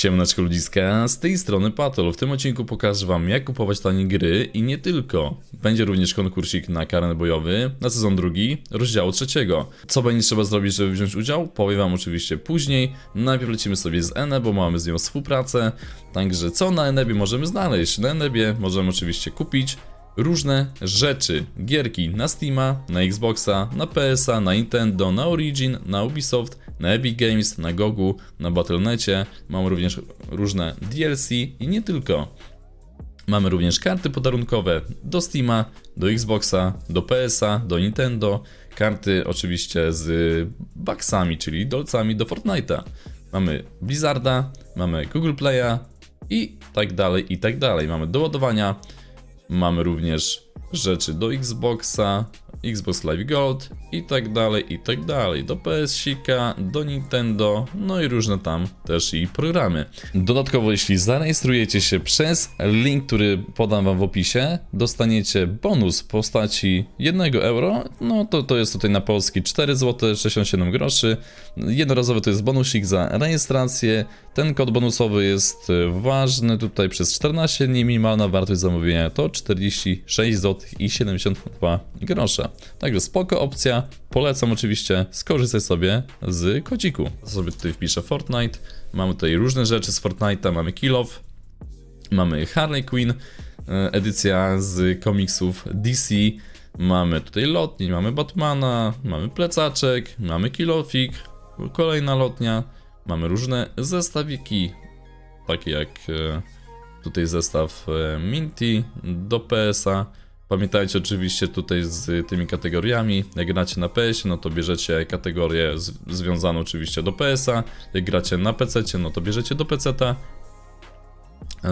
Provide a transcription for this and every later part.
Siemneczko ludziska, z tej strony Patol. W tym odcinku pokażę wam jak kupować tanie gry i nie tylko. Będzie również konkursik na karen bojowy na sezon drugi, rozdziału trzeciego. Co będzie trzeba zrobić, żeby wziąć udział? Powiem wam oczywiście później. Najpierw lecimy sobie z Ene, bo mamy z nią współpracę. Także co na Enebie możemy znaleźć? Na Enebie możemy oczywiście kupić różne rzeczy, gierki na Steama, na Xboxa, na PSa, na Nintendo, na Origin, na Ubisoft, na Epic Games, na Gogu, na Battle.necie. Mamy również różne DLC i nie tylko. Mamy również karty podarunkowe do Steama, do Xboxa, do PSa, do Nintendo. Karty oczywiście z baksami, czyli dolcami do Fortnite'a. Mamy Blizzarda, mamy Google Play'a i tak dalej, i tak dalej. Mamy do ładowania, Mamy również rzeczy do Xboxa, Xbox Live Gold i tak dalej, i tak dalej. Do PS-sika, do Nintendo, no i różne tam też i programy. Dodatkowo, jeśli zarejestrujecie się przez link, który podam wam w opisie, dostaniecie bonus w postaci 1 euro, no to to jest tutaj na polski 4 zł 67 groszy. Jednorazowy to jest bonusik za rejestrację. Ten kod bonusowy jest e, ważny tutaj przez 14 dni, minimalna wartość zamówienia to 46 zł i 72 grosze. Także spoko opcja, polecam oczywiście, skorzystaj sobie z kodziku. Sobie tutaj wpiszę Fortnite, mamy tutaj różne rzeczy z Fortnite'a, mamy Kill mamy Harley Quinn, e, edycja z komiksów DC, mamy tutaj lotnię, mamy Batmana, mamy plecaczek, mamy kilofik, kolejna lotnia, mamy różne zestawiki, takie jak e, tutaj zestaw e, Minty do PS-a. Pamiętajcie oczywiście tutaj z tymi kategoriami. Jak gracie na PS, no to bierzecie kategorię z, związaną oczywiście do PS-a. Jak gracie na PC, no to bierzecie do PC-a.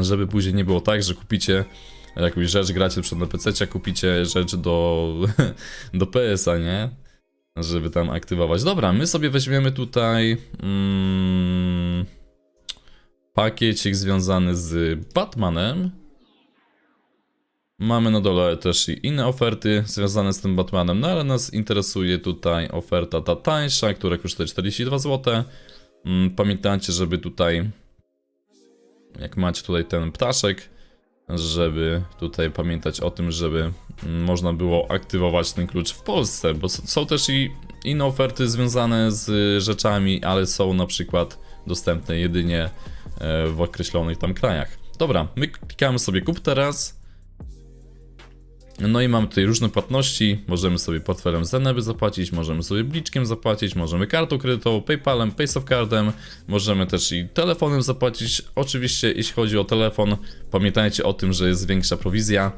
Żeby później nie było tak, że kupicie jakąś rzecz, gracie przed na PC, kupicie rzecz do, do PS-a, nie? Żeby tam aktywować. Dobra, my sobie weźmiemy tutaj mm, pakiecik związany z Batmanem. Mamy na dole też i inne oferty związane z tym Batmanem, no ale nas interesuje tutaj oferta ta tańsza, która kosztuje 42 zł. Mm, Pamiętajcie, żeby tutaj, jak macie tutaj ten ptaszek, żeby tutaj pamiętać o tym, żeby mm, można było aktywować ten klucz w Polsce, bo są też i inne oferty związane z rzeczami, ale są na przykład dostępne jedynie e, w określonych tam krajach. Dobra, my klikamy sobie kup teraz. No i mamy tutaj różne płatności. Możemy sobie portfelem Zeneby zapłacić, możemy sobie bliczkiem zapłacić, możemy kartą kredytową, PayPalem, PaySoftCardem, możemy też i telefonem zapłacić. Oczywiście, jeśli chodzi o telefon, pamiętajcie o tym, że jest większa prowizja,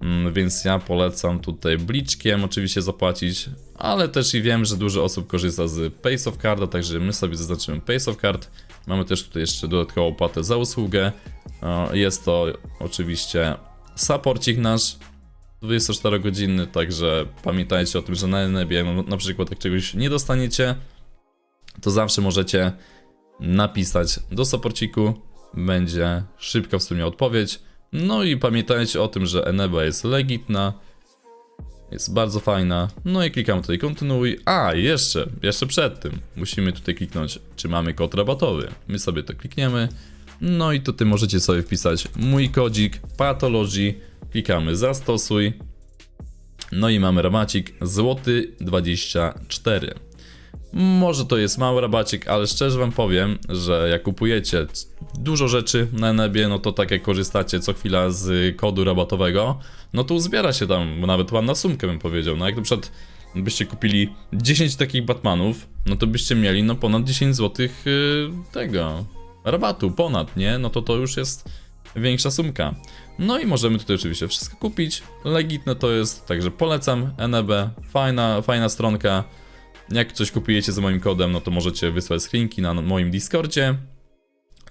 mm, więc ja polecam tutaj bliczkiem oczywiście zapłacić, ale też i wiem, że dużo osób korzysta z PaySoftCarda, także my sobie zaznaczymy PaySoftCard. Mamy też tutaj jeszcze dodatkową opłatę za usługę. Jest to oczywiście supporcik nasz, 24 godziny, także pamiętajcie o tym, że na Enebie no, na przykład jak czegoś nie dostaniecie, to zawsze możecie napisać do saporciku, będzie szybka w sumie odpowiedź. No i pamiętajcie o tym, że Eneba jest legitna, jest bardzo fajna. No i klikam tutaj kontynuuj. A, jeszcze, jeszcze przed tym musimy tutaj kliknąć, czy mamy kod rabatowy. My sobie to klikniemy. No i tutaj możecie sobie wpisać mój kodzik Pathology. Klikamy zastosuj. No i mamy rabacik złoty 24. Może to jest mały rabacik, ale szczerze wam powiem, że jak kupujecie dużo rzeczy na Enebie, no to tak jak korzystacie co chwila z kodu rabatowego, no to uzbiera się tam nawet ładna sumkę bym powiedział. No jak na przykład byście kupili 10 takich Batmanów, no to byście mieli no ponad 10 zł tego rabatu, ponad, nie? No to to już jest większa sumka. No i możemy tutaj oczywiście wszystko kupić. Legitne to jest, także polecam NB, fajna, fajna stronka. Jak coś kupujecie za moim kodem, no to możecie wysłać screenki na moim Discordzie.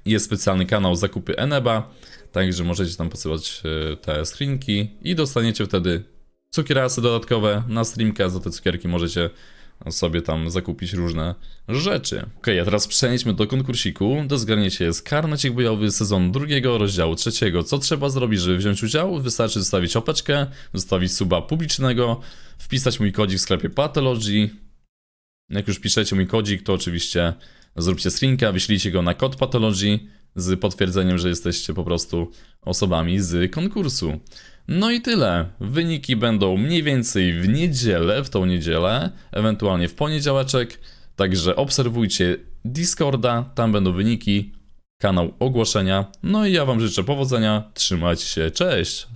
Jest specjalny kanał zakupy Eneba, także możecie tam posyłać e, te screenki i dostaniecie wtedy cukierasy dodatkowe na streamka. Za te cukierki możecie sobie tam zakupić różne rzeczy. Ok, a teraz przejdźmy do konkursiku. Do zgarnięcia jest karnecik bojowy sezon drugiego, rozdziału trzeciego. Co trzeba zrobić, żeby wziąć udział? Wystarczy zostawić opeczkę, zostawić suba publicznego, wpisać mój kodzik w sklepie Pathology. Jak już piszecie mój kodzik, to oczywiście zróbcie screenka, wyślijcie go na kod Pathology. Z potwierdzeniem, że jesteście po prostu osobami z konkursu. No i tyle. Wyniki będą mniej więcej w niedzielę, w tą niedzielę, ewentualnie w poniedziałeczek. Także obserwujcie Discorda, tam będą wyniki, kanał ogłoszenia. No i ja Wam życzę powodzenia, trzymajcie się, cześć!